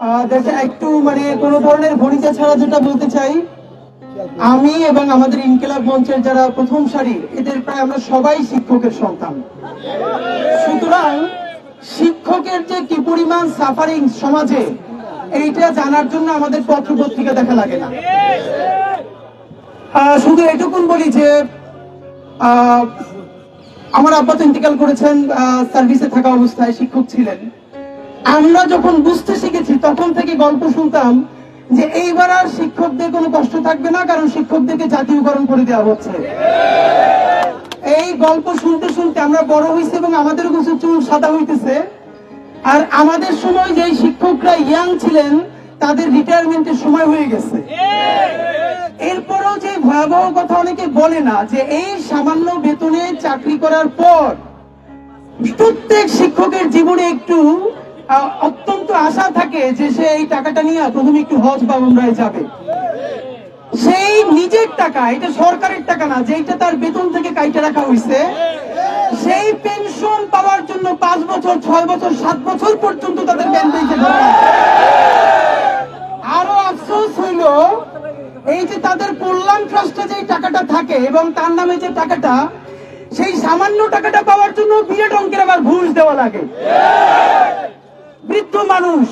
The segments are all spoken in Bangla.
আহ, একটু মানে কোন ধরনের ভনিতা ছাড়া যেটা বলতে চাই আমি এবং আমাদের ইনকিলাব মঞ্চের যারা প্রথম সারি এদের প্রায় আমরা সবাই শিক্ষকের সন্তান। সুতরাং শিক্ষকের যে কি পরিমাণ সাফারিং সমাজে এইটা জানার জন্য আমাদের পত্র পত্রিকা দেখা লাগে না। শুধু এটুকুন বলি যে আহ, আমার আব্বা তো ইন্তেকাল করেছেন সার্ভিসে থাকা অবস্থায় শিক্ষক ছিলেন। আমরা যখন বুঝতে শিখেছি, তখন থেকে গল্প শুনতাম যে এইবার আর শিক্ষকদের কোনো কষ্ট থাকবে না, কারণ শিক্ষকদেরকে জাতীয়করণ করে দেওয়া হচ্ছে। এই গল্প শুনতে শুনতে আমরা বড় হয়েছি এবং আমাদের কিছু চুল সাদা হইতেছে। আর আমাদের সময় যে শিক্ষকরা ইয়াং ছিলেন, তাদের রিটায়ারমেন্টের সময় হয়ে গেছে। ভয়াবহ কথা অনেকে বলে না যে এই সামান্য বেতনে চাকরি করার পর প্রত্যেক শিক্ষকের জীবনে একটু অত্যন্ত আশা থাকে যে সে এই টাকাটা নিয়ে প্রথমে একটু হজ বা উমরায় যাবে। সেই নিজের টাকা, এটা সরকারের টাকা না যেটা তার বেতন থেকে কাইটে রাখা হয়েছে সেই পেনশন পাওয়ার জন্য পাঁচ বছর, ছয় বছর, সাত বছর পর্যন্ত তাদের ব্যাংক এই যে তাদের কল্যাণ ট্রাস্টে যে টাকাটা থাকে এবং তার নামে যে টাকাটা, সেই সামান্য টাকাটা পাওয়ার জন্য বিরাট অঙ্কের আবার ঘুষ দেওয়া লাগে। বৃদ্ধ মানুষ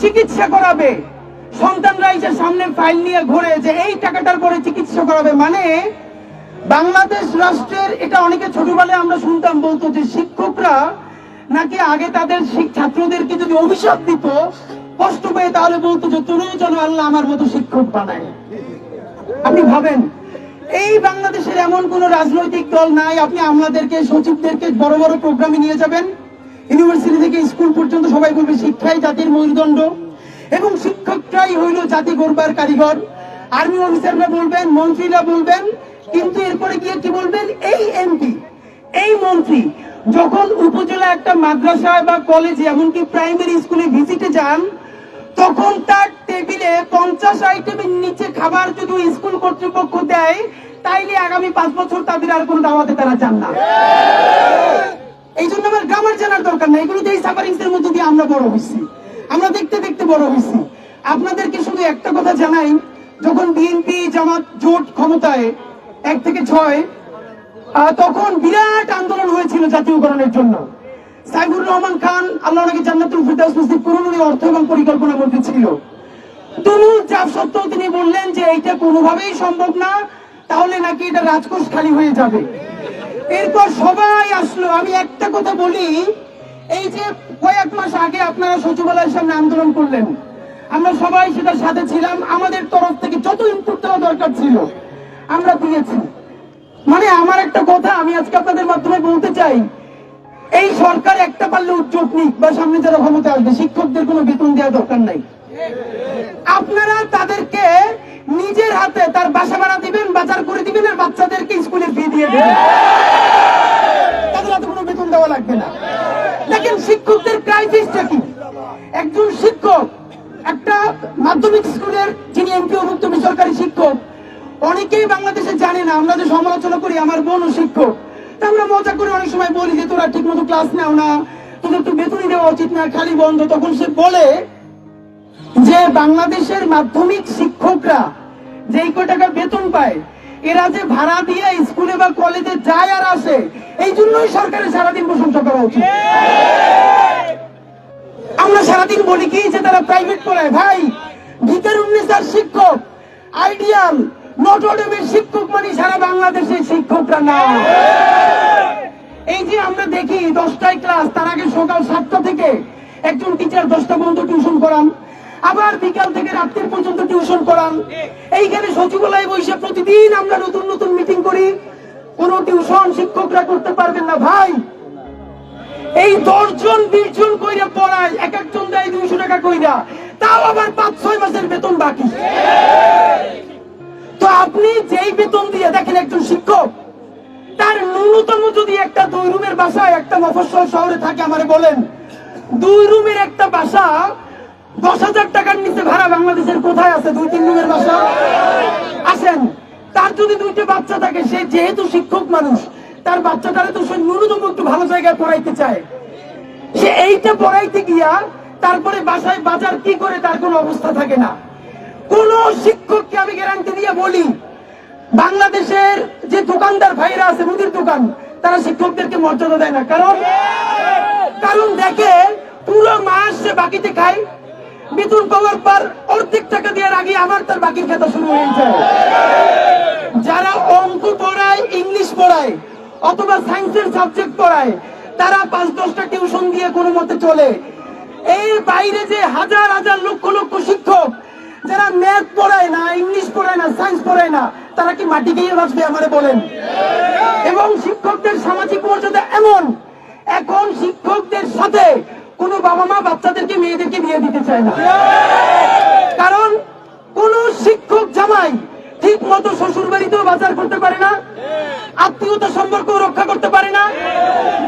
চিকিৎসা করাবে সন্তানরা এসে সামনে ফাইল নিয়ে ঘুরে যে এই টাকাটার পরে চিকিৎসা করাবে মানে বাংলাদেশ রাষ্ট্রের, এটা অনেকে ছোটবেলায় আমরা শুনতাম বলতো যে শিক্ষকরা নাকি আগে তাদের ছাত্রদেরকে যদি অভিশাপ দিত কষ্ট পেয়ে তাহলে বলতো যে, তোরও যেন আল্লাহ আমার মতো শিক্ষক বানায়। আপনি ভাবেন, এই বাংলাদেশের এমন কোন রাজনৈতিক দল নাই, আপনি আমাদেরকে, সচিবদেরকে বড় বড় প্রোগ্রামে নিয়ে যাবেন। ইউনিভার্সিটি থেকে স্কুল পর্যন্ত সবাই বলবে, শিক্ষাই জাতির মেরুদণ্ড এবং শিক্ষকরাই হইল জাতি গড়বার কারিগর। আর্মি অফিসাররা বলবেন, মন্ত্রীরা বলবেন, কিন্তু এরপরে গিয়ে কি বলবেন? এই এমপি এই মন্ত্রী যখন উপজেলা একটা মাদ্রাসায় বা কলেজে এমনকি প্রাইমারি স্কুলে ভিজিটে যান তখন তার টেবিলে পঞ্চাশ আইটেমের নিচে খাবার যদি স্কুল কর্তৃপক্ষ দেয়, তাইলে আগামী পাঁচ বছর তাদের আর কোনো দাওয়াতে তারা চান না। এই জন্য আমার গ্রামার জানার দরকার নেই। এগুলো এই সাফারিংস এর মধ্যে দিয়ে আমরা বড় হয়েছি আমরা দেখতে দেখতে বড় হয়েছি আপনাদেরকে শুধু একটা কথা জানাই, যখন বিএনপি জামাত জোট ক্ষমতায় এক থেকে ছয় তখন বিরাট আন্দোলন হয়েছিল জাতীয়করণের জন্য। সাইফুর রহমান খান আল্লাহ নাকি জান্নাতুল ফিরদাউস নসিব করুন, উনি অর্থ এবং পরিকল্পনা মন্ত্রী ছিল। তুমুল চাপ সত্ত্বেও তিনি বললেন যে এইটা কোনোভাবেই সম্ভব না, তাহলে নাকি এটা রাজকোষ খালি হয়ে যাবে। এরপর সবাই আসলো। আমি একটা কথা বলি, এই যে কয়েক মাস আগে আপনারা সচিবালয়ের সামনে আন্দোলন করলেন, আমরা সবাই সেটার সাথে ছিলাম, আমাদের তরফ থেকে যত ইনপুট দেওয়া দরকার ছিল, আমরা দিয়েছি। মানে আমার একটা কথা, আমি আজকে আপনাদের মাধ্যমে বলতে চাই এই সরকার একটা পারলে উদ্যোগ নিক বা সামনে যারা ক্ষমতা আসবে, শিক্ষকদের কোনো বেতন দেওয়া দরকার নাই। আপনারা তাদেরকে নিজের হাতে তার বাসা ভাড়া দিবেন, বাজার করে দিবেন আর বাচ্চাদেরকে স্কুলে ফি দিয়ে দেবেন। তাদের হাতে কোনো বেতন দেওয়া লাগবে না। দেখেন শিক্ষকদের ক্রাইসিসটা কি? একজন শিক্ষক, একটা মাধ্যমিক স্কুলের যিনি এমপিওভুক্ত বেসরকারি শিক্ষক, অনেকেই বাংলাদেশে জানে না, আমরা যে সমালোচনা করি, আমার বোনও শিক্ষক। আমরা মজা করে অনেক সময় বলি যে, তোরা ঠিক মতো ক্লাস নেও না। তোদের তো বেতনই দেওয়া উচিত না, খালি বন্ধ। তখন সে বলে যে, বাংলাদেশের মাধ্যমিক শিক্ষকরা যেই কয় টাকা বেতন পায়, এরা যে ভাড়া দিয়ে স্কুলে বা কলেজে যায় আর আসে, এই জন্যই সরকারের সারাদিন প্রশংসা করা উচিত। আমরা সারাদিন বলি কি যে, তারা প্রাইভেট পড়ায়। ভাই ভিতর উন্নিশার শিক্ষক, আইডিয়াল নটরডেমের শিক্ষক মানে সারা বাংলাদেশের শিক্ষকরা না। এই যে আমরা দেখি, দশটায় ক্লাস তার আগে সকাল সাতটা থেকে একজন টিচার দশটা পর্যন্ত টিউশন করান, আবার বিকাল থেকে রাত্রির পর্যন্ত টিউশন করান। এইখানে সচিবালয়ে বসে প্রতিদিন আমরা নতুন নতুন মিটিং করি। কোন টিউশন শিক্ষকরা করতে পারবেন না, ভাই। এই দশজন বিশ জন কইরা পড়ায়, এক একজন দেয় দুইশো টাকা কইরা। তাও আবার পাঁচ ছয় মাসের বেতন বাকি। তো আপনি যেই বেতন দিয়ে দেখেন একজন শিক্ষক, তার ন্যূনতম যদি একটা দুই রুমের বাসায় একটা মফস্বল শহরে থাকে, আমারে বলেন। দুই রুমের একটা বাসা দশ হাজার টাকার নিচে ভাড়া বাংলাদেশের কোথায় আছে? দুই, তিন রুমের বাসা? আসেন, তার যদি দুইটা বাচ্চা থাকে, সে যেহেতু শিক্ষক মানুষ, তার বাচ্চাটারে তো সে ন্যূনতম একটু ভালো জায়গায় পড়াইতে চায়। সে এইটা পড়াইতে গিয়া তারপরে বাসায় বাজার কি করে, তার কোনো অবস্থা থাকে না। কোন শিক্ষককে আমি গ্যারান্টি দিয়ে বলি, বাংলাদেশের যে দোকানদার ভাইরা আছে, মুদির দোকান, তারা শিক্ষকদেরকে মর্যাদা দেয় না। কারণ কারণ দেখে পুরো মাস সে বাকিতে খায়, বেতন পাওয়ার পর অর্ধেক টাকা দেওয়ার আগে আবার তার বাকির খাতা শুরু হয়ে যায়। যারা অঙ্ক পড়ায়, ইংলিশ পড়ায়, অথবা সায়েন্সের সাবজেক্ট পড়ায়, তারা পাঁচ দশটা টিউশন দিয়ে কোনো মতে চলে। এই বাইরে যে হাজার হাজার লক্ষ পড়ায় না, ইংলিশ পড়ায় না, সায়েন্স পড়ায় না, তারা কি মাটি গিয়ে বাঁচবে আমারে বলেন? এবং শিক্ষকদের সামাজিক মর্যাদা এমন, এখন শিক্ষকদের সাথে কোনো বাবা মা বাচ্চাদেরকে মেয়েদেরকে বিয়ে দিতে চায় না। কারণ কোন শিক্ষক জামাই ঠিক মতো শ্বশুর বাড়িতেও বাজার করতে পারে না আত্মীয়তা সম্পর্ক রক্ষা করতে পারে না,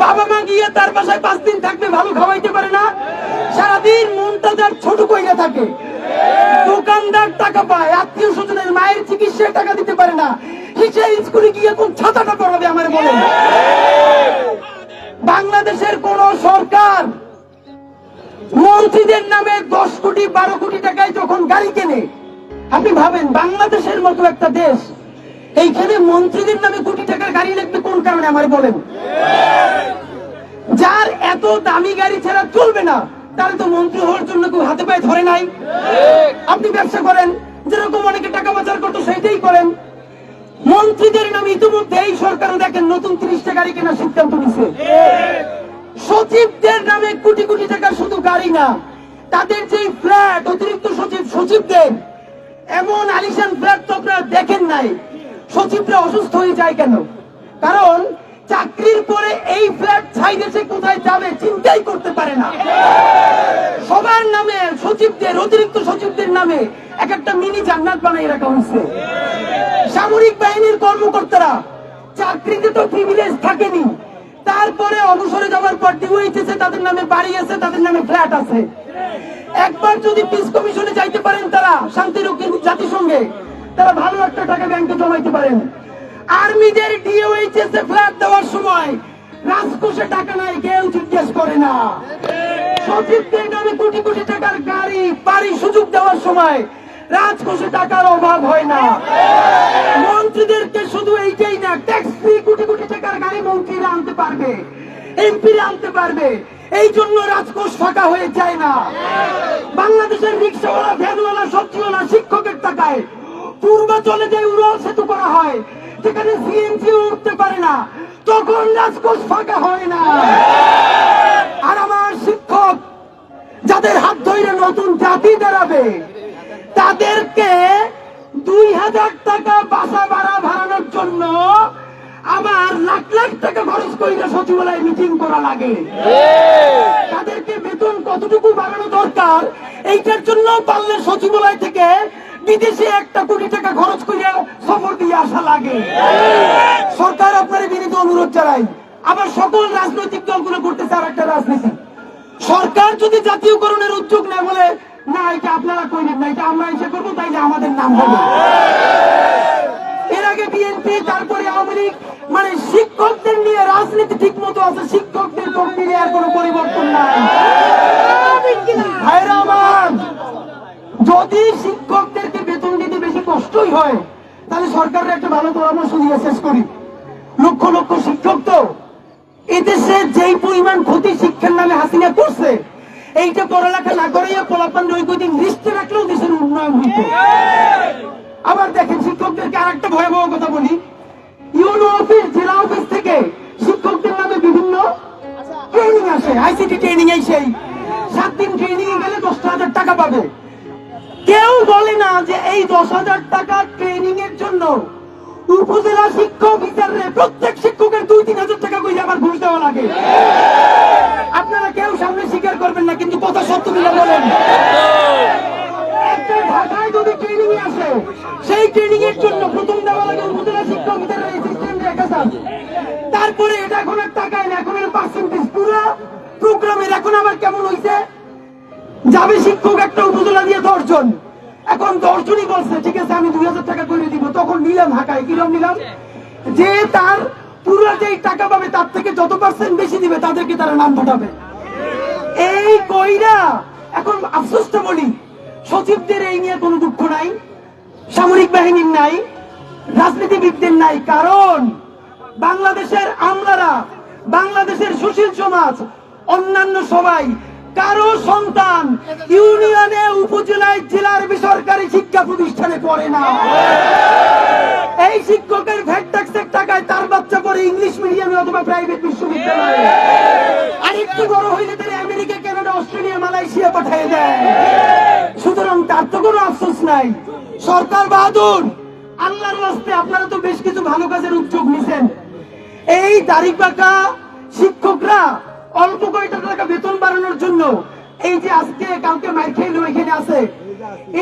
বাবা মা গিয়ে তার বাসায় পাঁচ দিন থাকবে ভালো খাওয়াইতে পারে না সারাদিন মনটা যার ছোট কইরা থাকে দোকানদার টাকা পায় আত্মীয় স্বজনের মায়ের চিকিৎসায় টাকা দিতে পারে না স্কুলে গিয়ে কোন ছাতাটা পড়াবে আমার বলেন বাংলাদেশের কোন সরকার মন্ত্রীদের নামে দশ কোটি বারো কোটি টাকায় যখন গাড়ি কেনে আপনি ভাবেন বাংলাদেশের মতো একটা দেশ এইখানে মন্ত্রীদের নামে কোটি টাকার গাড়ি লাগবে কোন কারণে আমার বলেন? যার এত দামি গাড়ি ছাড়া চলবে না তাহলে তো মন্ত্রী হওয়ার জন্য কেউ হাতে পায়ে ধরে নাই। আপনি ব্যবসা করেন যেরকম অনেকে টাকা পাচার করতো সেইটাই করেন। মন্ত্রীদের নামে ইতিমধ্যে এই সরকারও দেখেন নতুন তিরিশটা গাড়ি কেনার সিদ্ধান্ত নিছে সচিবদের নামে কোটি কোটি টাকা শুধু গাড়ি না, তাদের যে ফ্ল্যাট, অতিরিক্ত সচিব, সচিবদের, এমন আলিশান ফ্ল্যাট তো আপনারা দেখেন নাই। সচিবরা অসুস্থ হয়ে যায় কেন? কারণ চাকরির পরে এই ফ্ল্যাট ছাইদেশে কোথায় যাবে চিন্তাই করতে পারে না। সবার নামে সচিবদের, অতিরিক্ত সচিবদের নামে এক একটা মিনি জান্নাত বানাই রাখা হয়েছে। সামরিক বাহিনীর কর্মকর্তারা চাকরিতে তো প্রিভিলেজ থাকেনি। তারপরে অবসরে যাওয়ার পর ডিওএইচএস তাদের নামে বাড়ি আছে, তাদের নামে ফ্ল্যাট আছে। একবার যদি পিস কমিশনে যাইতে পারেন তারা শান্তিরক্ষী জাতিসংঘে, তারা ভালো একটা টাকা ব্যাংকে জমাইতে পারেন। আর্মিদের ডিওএইচএস এ ফ্ল্যাট দেওয়ার সময় রাজকোষে টাকা নাই, কেউ জিজ্ঞেস করে না। সচিবদের নামে কোটি কোটি টাকার গাড়ি, বাড়ি সুযোগ দেওয়ার সময় রাজকোষে টাকার অভাব হয় না। মন্ত্রীদেরকে শুধু এইটাই না ট্যাক্স ফ্রি কোটি কোটি টাকার গাড়ি মন্ত্রীরা আনতে পারবে, এমপিরা আনতে পারবে। এই জন্য রাজকোষ ফাঁকা হয়ে যায় না। বাংলাদেশের রিক্সাওয়ালা, ভ্যানওয়ালা, সবজিওয়ালা, শিক্ষকের টাকায় পূর্বাচলে যে উড়াল সেতু করা হয় যেখানে সিএনজি উঠতে পারে না। তখন রাজকোষ ফাঁকা হয় না। আর আমার শিক্ষক, যাদের হাত ধরে নতুন জাতি দাঁড়াবে তাদেরকে দুই হাজার টাকা বাসা ভাড়া ভাড়ানোর জন্য আমার লাখ লাখ টাকা খরচ করে সচিবালয়ে মিটিং করা লাগে। তাদেরকে বেতন কতটুকু বাড়ানো দরকার, এইটার জন্য পারলে সচিবালয় থেকে বিদেশে একটা কোটি টাকা খরচ করিয়া সফর দিয়ে আসা লাগে। সরকার আপনার বিনীত অনুরোধ জানাই আবার সকল রাজনৈতিক দলগুলো করতেছে আর একটা রাজনীতি। সরকার যদি জাতীয়করণের উদ্যোগ নেয় বলে এসে আমাদের নাম হবে। এর আগে বিএনপি তারপরে আওয়ামী লীগ মানে শিক্ষকদের নিয়ে রাজনীতি ঠিক মতো আছে, শিক্ষকদের কর্মী আর কোনো পরিবর্তন নাই। যদি শিক্ষকদেরকে বেতন দিতে বেশি কষ্টই হয়, তাহলে সরকারের একটা ভালো পরামর্শ দিয়ে শেষ করি। লক্ষ লক্ষ শিক্ষক তো এদেশে যেই পরিমাণ ক্ষতি শিক্ষার নামে হাসিনা করছে এইটা পড়ালেখা না করে পোলাপান ঐকদিন লিস্টে রাখলেও দেশের উন্নয়ন হইত। আবার দেখেন শিক্ষকদেরকে আর একটা ভয়াবহ কথা বলি। ইউনো অফিস জেলা অফিস থেকে শিক্ষকদের নামে বিভিন্ন ট্রেনিং আসে, আইসিটি ট্রেনিং এই সেই। সাত দিন ট্রেনিং এ গেলে দশ হাজার টাকা পাবে। কেউ বলে না যে এই দশ হাজার টাকা ট্রেনিং এর জন্য উপজেলা শিক্ষক অফিসারে প্রত্যেক দশজনই বলছে ঠিক আছে, আমি দুই হাজার টাকা করে দিব। তখন নিলাম হাঁকায় কিরম নিলাম? যে তার পুরো যেই টাকা পাবে, তার থেকে যত পার্সেন্ট বেশি দিবে, তাদেরকে তারা নাম পাঠাবে। এই কইরা, এখন আফসোসটা বলি, সচিবদের এই নিয়ে কোনো দুঃখ নাই, সামরিক বাহিনীর নাই, রাজনীতিবিদদের নাই, কারণ বাংলাদেশের আমলারা, বাংলাদেশের সুশীল সমাজ, অন্যান্য সবাই কারও সন্তান ইউনিয়নে, উপজেলায়, জেলার বেসরকারি শিক্ষা প্রতিষ্ঠানে পড়ে না। এই শিক্ষকের ভ্যাট ট্যাক্সের টাকায় তার বাচ্চা পড়ে ইংলিশ মিডিয়ামে অথবা প্রাইভেট বিশ্ববিদ্যালয়ে। আর একটু বড় হইলে তারা আমেরিকা, কানাডা, অস্ট্রেলিয়া, মালয়েশিয়া পাঠিয়ে দেয়। সুতরাং তার তো কোনো আফসোস নাই। সরকার বাহাদুর, আল্লাহর রাস্তে আপনারা তো বেশ কিছু ভালো কাজের উদ্যোগ নিছেন। এই তারিখ পাকা শিক্ষকরা অল্প কয়টা টাকা বেতন বাড়ানোর জন্য এই যে আজকে কালকে মাইর খেলো এখানে আছে,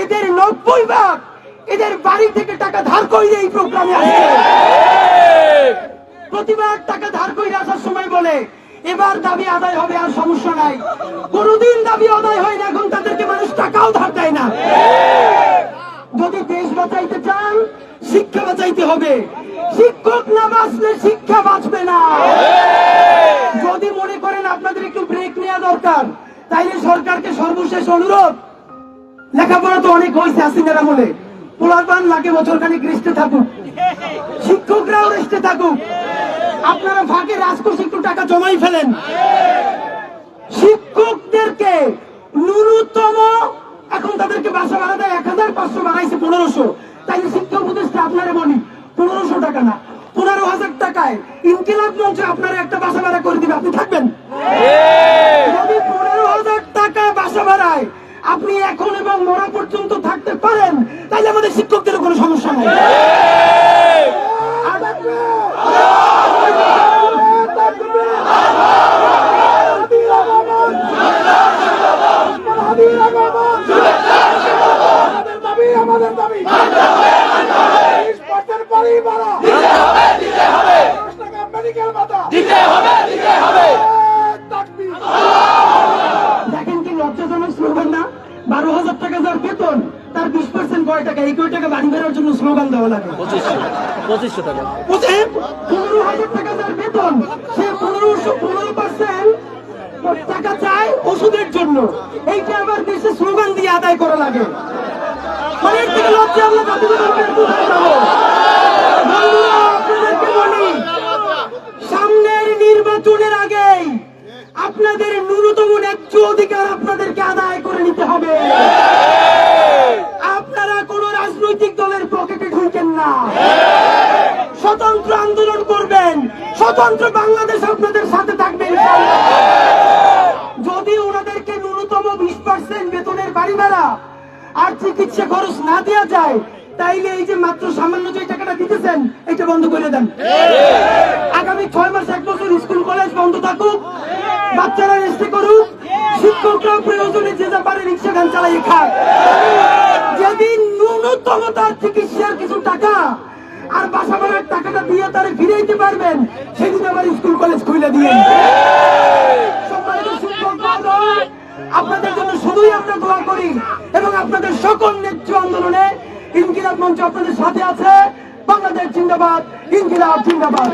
এদের নব্বই ভাগ এদের বাড়ি থেকে টাকা ধার করে এই প্রোগ্রামে আসে। প্রতিবার টাকা ধার করে আসার সময় বলে, এবার দাবি আদায় হবে আর সমস্যা নাই। কোনদিন দাবি আদায় হয় না, এখন তাদেরকে মানুষ টাকাও ধার দেয় না। যদি দেশ বাঁচাইতে চান, শিক্ষা বাঁচাইতে হবে। শিক্ষক না বাঁচলে শিক্ষা বাঁচবে না যদি মনে করেন আপনাদের একটু দরকার তাইলে সরকারকে সর্বশেষ অনুরোধ, লেখাপড়া তো অনেক হয়েছে হাসিনার আমলে। পোলারবান লাগে বছর খানিক রেস্টে থাকুক। শিক্ষকরাও রেস্টে থাকুক। আপনারা ফাঁকে রাজকোষ একটু টাকা জমাই ফেলেন। শিক্ষকদেরকে ন্যূনতম এখন তাদেরকে বাসা ভাড়া দেয় এক হাজার পাঁচশো বাড়াইছে পনেরোশো। তাই শিক্ষা উপদেষ্টা আপনারা বলি, পনেরোশো টাকা না। পনেরো হাজার টাকায় ইনকিলাব মঞ্চে আপনারা একটা বাসা ভাড়া করে দিবে আপনি থাকবেন? যদি পনেরো হাজার টাকা বাসা ভাড়ায় আপনি এখন এবং মরা পর্যন্ত থাকতে পারেন তাহলে আমাদের শিক্ষকদের কোনো সমস্যা নেই আমাদের দাবি আমাদের দাবি বিশ পার্সেন্ট বাড়ি বাড়া দশ টাকা মেডিকেল ভাতা তাকবীর। দেখেন কি লজ্জাজনক স্লোগান না বারো হাজার টাকা যার বেতন তার বিশ পার্সেন্ট কয় টাকা এই কয় টাকা বাড়ি বেরোর জন্য স্লোগান দেওয়া লাগে পঁচিশশো পঁচিশশো টাকা। পনেরো হাজার টাকা বেতন, সে পনেরোশো পনেরো পার্সেন্ট টাকা চায় ওষুধের জন্য। এইটা আবার দেশে স্লোগান দিয়ে আদায় করা লাগে। মানে সামনের নির্বাচনের আগেই আপনাদের ন্যূনতম ন্যায্য অধিকার আপনাদেরকে আদায় করে নিতে হবে। আপনারা কোন রাজনৈতিক দলের পকেটে ঢুকেন না। স্বতন্ত্র আন্দোলন করবেন। স্বতন্ত্র বাংলাদেশ আপনাদের সাথে থাকবে যদি ওনাদেরকে ন্যূনতম বিশ পার্সেন্ট বেতনের বাড়ি ভাড়া আর চিকিৎসা খরচ না দেওয়া যায়, তাইলে এই যে মাত্র সামান্য যে টাকাটা দিতেছেন, এটা বন্ধ করে দেন। আগামী ছয় মাস, এক বছর স্কুল, কলেজ বন্ধ থাকুক, বাচ্চারা রেস্টে করুক, শিক্ষকরা প্রয়োজনে যে যা পারে রিক্সা, গান চালাই খাক। যেদিন ন্যূনতম তার চিকিৎসার কিছু টাকা আর বাসা ভাড়ার টাকাটা দিয়ে তারা ফিরে দিতে পারবেন, সেদিন আমার স্কুল কলেজ খুলে দিয়ে। আপনাদের জন্য শুধুই আমরা দোয়া করি এবং আপনাদের সকল নেত্র আন্দোলনে ইনকিলাব মঞ্চ আপনাদের সাথে আছে। বাংলাদেশ জিন্দাবাদ, ইনকিলাব জিন্দাবাদ।